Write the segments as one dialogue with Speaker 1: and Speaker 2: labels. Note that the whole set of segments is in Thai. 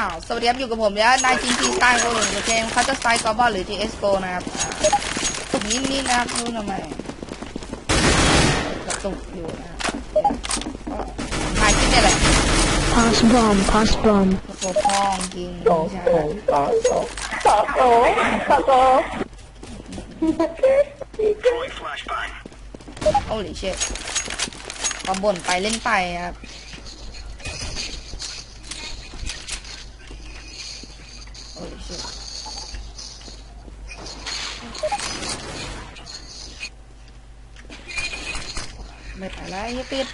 Speaker 1: าวสวัสดีครับอยู่กับผมแล้วนายทีทีสไตล์โอหรือเกมคัตเตอร์สไตล์กอบอลหรือ GSGO นะครับอ่าตกนิดนิดๆนะครับไม่รู้ทำไมกระตุกอยู่นะครับก็ถ่ายคลิปเนี่ยแหละ
Speaker 2: Pass bomb, pass bomb.
Speaker 1: กระโปรงพองจริง
Speaker 3: โต
Speaker 1: ใช่
Speaker 3: โตโตโตโตโตโตโต
Speaker 1: โอ้ลิเชตก็บ่นไปเล่นไปครับโอ้ลิเชตไม่ไปแล้วอย่าปิด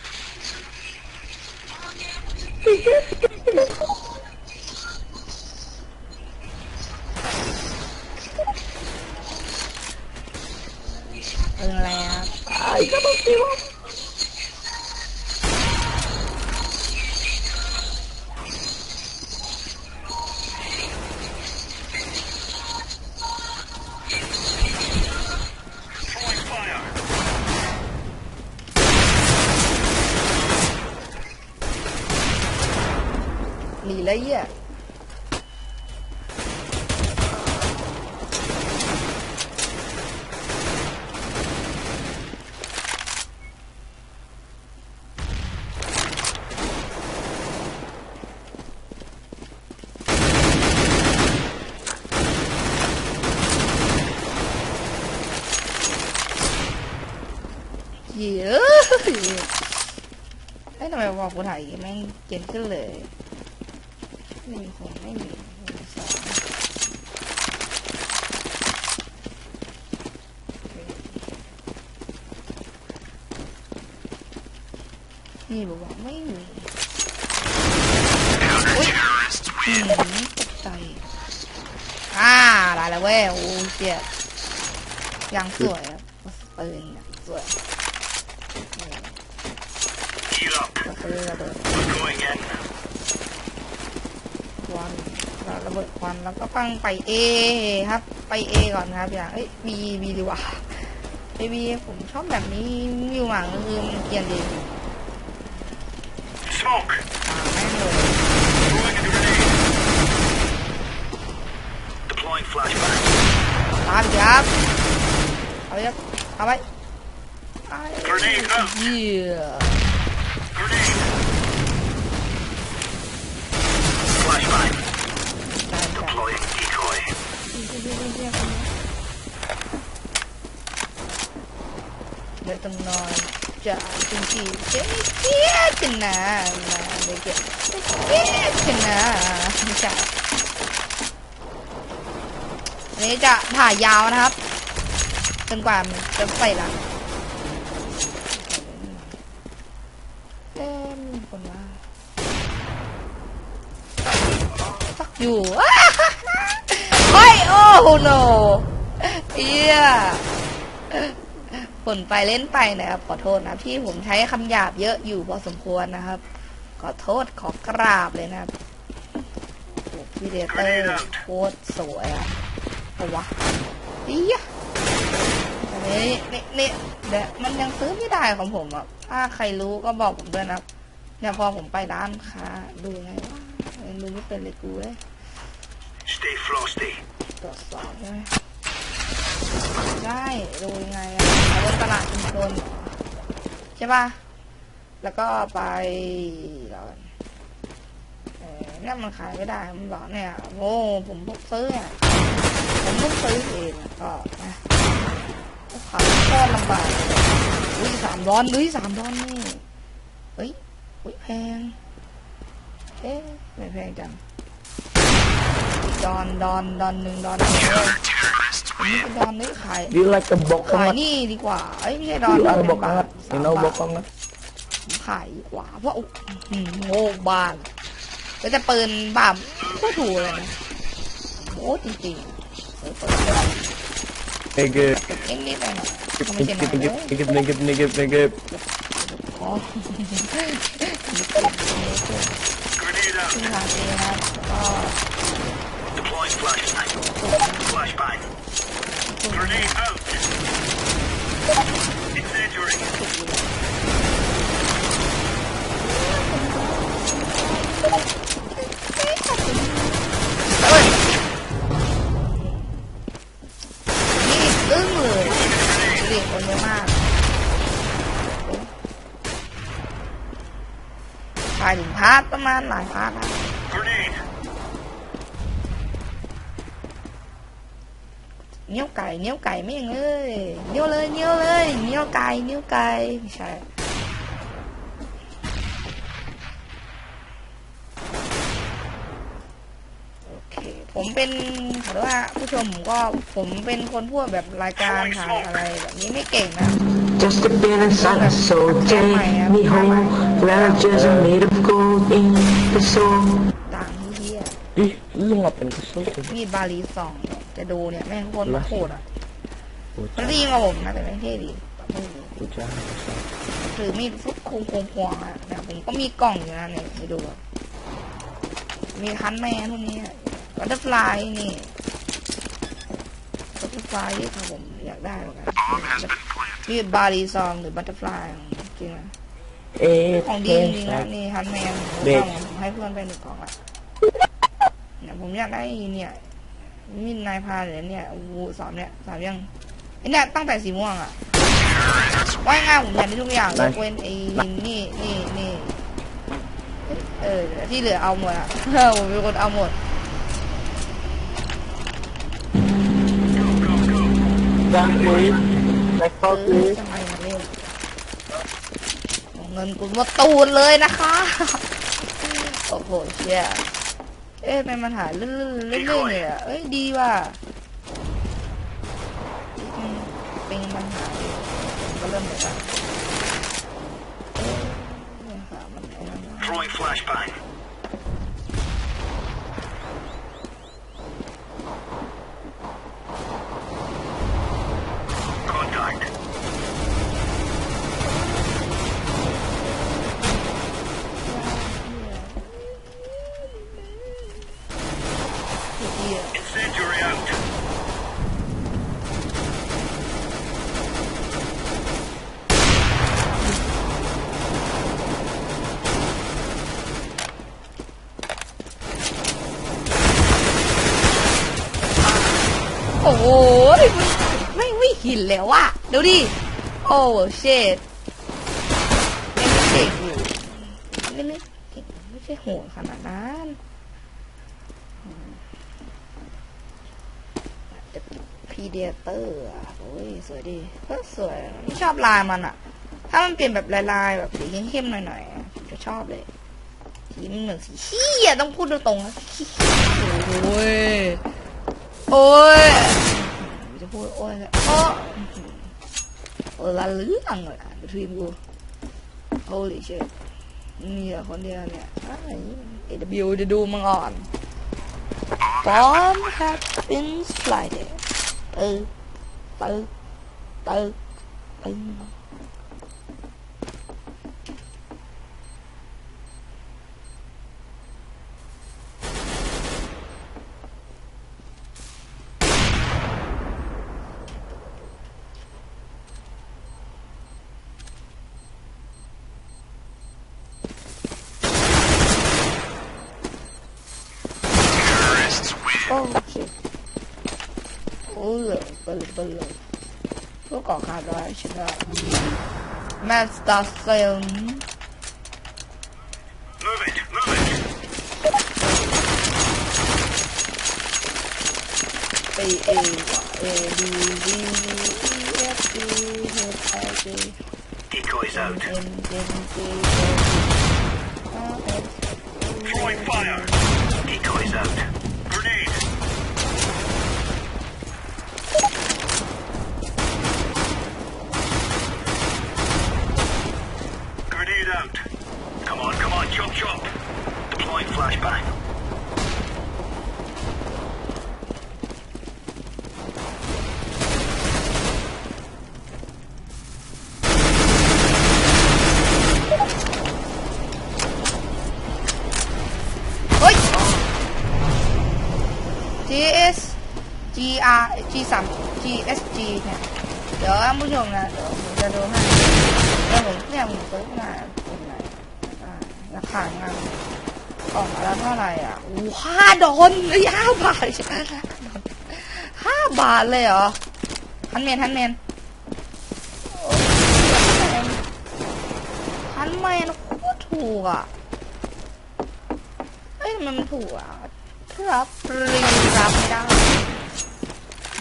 Speaker 1: เอออะไรครับ
Speaker 3: ไอ้ก็ต้องสิวะ
Speaker 1: หนีเลยเหี้ยเหี้ยเอ้ทำไมบอกกูถ่ายแม่เกมขึ้นเลย ไม่มีคนไม่มีสองนี่บอกว่าไม่มีอุ้ยอืมตกใจอ่าได้ ดควันแล้วก็ปังไปเอครับ ไปเอก่อนครับอย่างเอ้ยบีบีดีกว่าไอบีผมชอบแบบนี้วิวหวังก็คือมันเกรียนดี
Speaker 4: Smoke!
Speaker 1: อ่าแม่งเลย
Speaker 4: Throwing a grenade! Deploying flashbang.
Speaker 1: ตามดิครับเอาไปครับเอาไปไอ้
Speaker 4: Grenade out!
Speaker 1: เหี้ย
Speaker 4: Grenade! Flashbang.
Speaker 1: ตายจ้ะ
Speaker 4: Deploying decoy.
Speaker 1: เดี๋ยวต้องนอนจะจริงๆเจ๊เจ๊กันนะนะเด็กเจ๊เจ๊กันนะไม่ใช่นี้จะถ่ายยาวนะครับจนกว่ามันจะไปละเอ๊ะมีคนว่าสักอยู่ ฮ้ยโอ้โหเอียผลไปเล่นไปนะครับ ขอโทษนะพี่ผมใช้คำหยาบเยอะอยู่พอสมควรนะครับ ขอโทษขอกราบเลยนะครับโอ้พี่เดเตอร์โคตรสวยอะเอาวะเอียนนี้นี่นี่เดี๋ยวมันยังซื้อไม่ได้ของผมอะ ถ้าใครรู้ก็บอกผมด้วยนะเนี่ยพอผมไปร้านค้าดูไงวะดูไม่เป็นเลยกูเว้ย
Speaker 4: Stay frosty.
Speaker 1: ตรวจสอบใช่ไหมได้ดูยังไงอะขายบนตลาดชุมชนใช่ป่ะ แล้วก็ไปเอนเออเนี่ยมันขายไม่ได้ มันบอกเนี่ย โอ้ผมเพิ่งซื้ออะผมเพิ่งซื้อเองอะก็นะก็ขายก็ลำบากอุ้ยสามร้อนอุ้ยสามร้อนนี่ เฮ้ย อุ้ยแพง เอ๊ะไม่แพงจัง ดอนดอนดอนหนึ่งดอนหนึ่งเลยอันนี้เป็นดอนนี่ขาย
Speaker 3: ดีไลค์กับบก
Speaker 1: ขาย
Speaker 3: banget
Speaker 1: นี่ดีกว่าเอ้ยไม่ใช่ดอน
Speaker 3: ดีไล
Speaker 1: ดอน
Speaker 3: ค์บ
Speaker 1: เป็
Speaker 3: ก
Speaker 1: นบา
Speaker 3: banget
Speaker 1: ท
Speaker 3: you
Speaker 1: สาม
Speaker 3: know
Speaker 1: บา
Speaker 3: bok
Speaker 1: ท
Speaker 3: banget
Speaker 1: ผมขายดีกว่าเพราะอุ๊ยอืมโง่บานแล้วจะปืนบามก็ถูกเลยนะโอ้จริงๆเออเปิด
Speaker 3: nigga
Speaker 1: เอ็งนิดหน่อยนะทำไม
Speaker 3: nigga
Speaker 1: เจนหน่อย
Speaker 3: nigga
Speaker 1: เลย
Speaker 3: nigga nigga nigga nigga
Speaker 1: อ๋อ
Speaker 4: Grenade out.
Speaker 1: ที่ทางเองนะครับก็
Speaker 4: Deploying flashbang. Flashbang. Grenade out. Incendiary.
Speaker 1: เอ๊ะขอบคุณายถึงพาร์ทประมาณหลายพาร์ทนะเนี้ยวไก่เนี้ยวไก่ไม่ยังเลยเนี้ยวเลยเนี้ยวเลยเนี้ยวไก่เนี้ยวไก่ไม่ใช่โอเคผมเป็นขอโทษว่าผู้ชมผมก็ผมเป็นคนพูดแบบรายการถ่ายอะไรแบบนี้ไม่เก่งนะ
Speaker 2: Just a bit of sun, so take me home. Where I just made of gold in the soul.
Speaker 1: ต่างที่เฮีย
Speaker 3: Ih, lu ngapain kesel tuh?
Speaker 1: มีดบาลีสองเนี่ยจะดูเนี่ยแม่งโคตรโคตรอะมัน
Speaker 3: Bocah,
Speaker 1: ดีกว่าผมนะแต่ไม่เท่ดีแบบไม่ดี
Speaker 3: bocah kesel.
Speaker 1: ถือมีดฟุกคุงคุงพวงอะเนี่ยผมก็มีกล่องอยู่นะเนี่ยไปดูอะมีคันแม่พวกนี้บัตเตอร์ฟลายนี่บัตเตอร์ฟลายที่ครับผมอยากได้เหมือนกัน
Speaker 4: Bomb has been planted.
Speaker 1: มีดบาลีซองหรือบัตเตอร์ฟลายจริงนะ
Speaker 3: Eh,
Speaker 1: ของดีจริงๆนะ
Speaker 3: kesel.
Speaker 1: นี่ฮันแมน
Speaker 3: เด็ก
Speaker 1: ผมให้เพื่อนไปหนึ่งกล่องละเนี่ยผมอยากได้เนี่ยมีดนายพรานเหรือเนี่ยวูสามเนี่ยสามยังไอเนี่ยตั้งแต่สีม่วงอะว่าง่ายๆผมอยากได้ทุกอย่างยกเว้นไอ้นี่นี่นี่เออที่เหลือเอาหมดอะผมเป็นคนเอาหมด เอ
Speaker 3: how
Speaker 1: อ
Speaker 3: please.
Speaker 1: ทำไมมาเล่นเงินกูมาตูนเลยนะคะ โอ้โหเชี่ยเอ๊ะทำไมมันหายเรื่อยๆเรื่อยๆเนี่ยเอ้ยดีว่ะเป็นปัญหาอยู่ก็เริ่มเหมือนกันเอ๊ะเนี่ยค่ะมันไอ้นั่นนะ
Speaker 4: Throwing flashbang. Contact.
Speaker 1: เหี้ย
Speaker 4: Incendiary out.
Speaker 1: โอ้โหไม่ไม่หิน แล้วว่ะดูดิ โอ้เชดยังไม่เก่งอยู่ไม่ไม่เก่งไม่ใช่โหดขนาดนั้นพีเดียเตอร์โอ้ยสวยดีก็สวยไม่ชอบลายมันอะถ้ามันเปลี่ยนแบบลายๆแบบสีเข้มๆหน่อยๆจะชอบเลยสีมันเหมือนสีขี้อะต้องพูดตรงๆนะโอ้ยโอ้ย พูดโอ้ยโอ้โอ้ละเรื่องเลยอะดูทีมกู holy shit นี่อะคนเดียวเนี่ยไอ้ AW จะดูมังอ่อน bomb has been spotted ตึ๊ดตึ๊ดตึ๊ตึ๊ด โอ้ชิ โอ้เลยเบลเบลพวกก่อขาดได้ใช่ไหมแมสตาเซล
Speaker 4: Move it. Move it.
Speaker 1: ไปเอวะเอดีดีเอฟดีเฮดไอดี
Speaker 4: Decoys
Speaker 1: เอ็
Speaker 4: out.
Speaker 1: มเอ็มเอ็มจี
Speaker 4: Throwing fire. Decoys out. Deploying flashbang.
Speaker 1: เฮ้ย G S G R G สาม G S G เนี่ยเดี๋ยวท่านผู้ ละเท่าไหร่อะห้าดอนห้าบาทใช่ไหมห้าบาทเลยเหรอฮันเมนฮันเมนฮันเมนโคตรถูกอะยทำไมมันถูกอะรับรีรับไม่ได้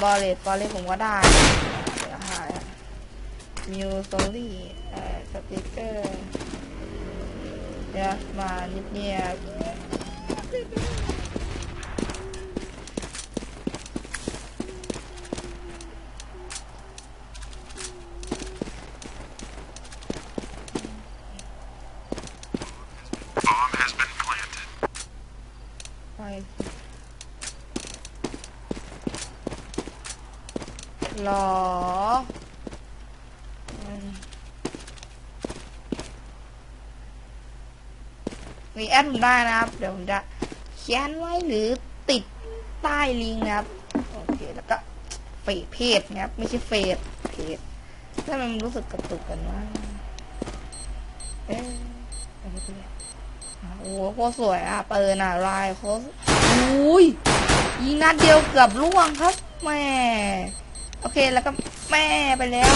Speaker 1: บอลเลตบอลเลตผมก็ได้เดี๋ยวหายมิวโซลี่สติกเกอร์เดี๋ยวมานิดเนียบ ไปหรออืมมีแขียนไว้หรือติดใต้ลิงก์นะครับโอเคแล้วก็เฟซเพจนะครับไม่ใช่เฟซเพจถ้ามันรู้สึกกระตุกกันว่าเอ๊ะอะไรกันเนี่ยโอ้โหโคตรสวยอะเปิดอะลายโคตรอุ้ยยิงนัดเดียวเกือบล่วงครับแม่โอเคแล้วก็แม่ไปแล้ว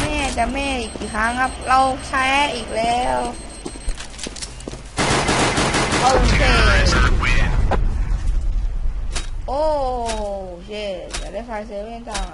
Speaker 1: แม่จะแม่อีกกี่ครั้งครับ เราแช้อีกแล้วโอเค โอ้เย่จะได้ไฟเซเว่นจัง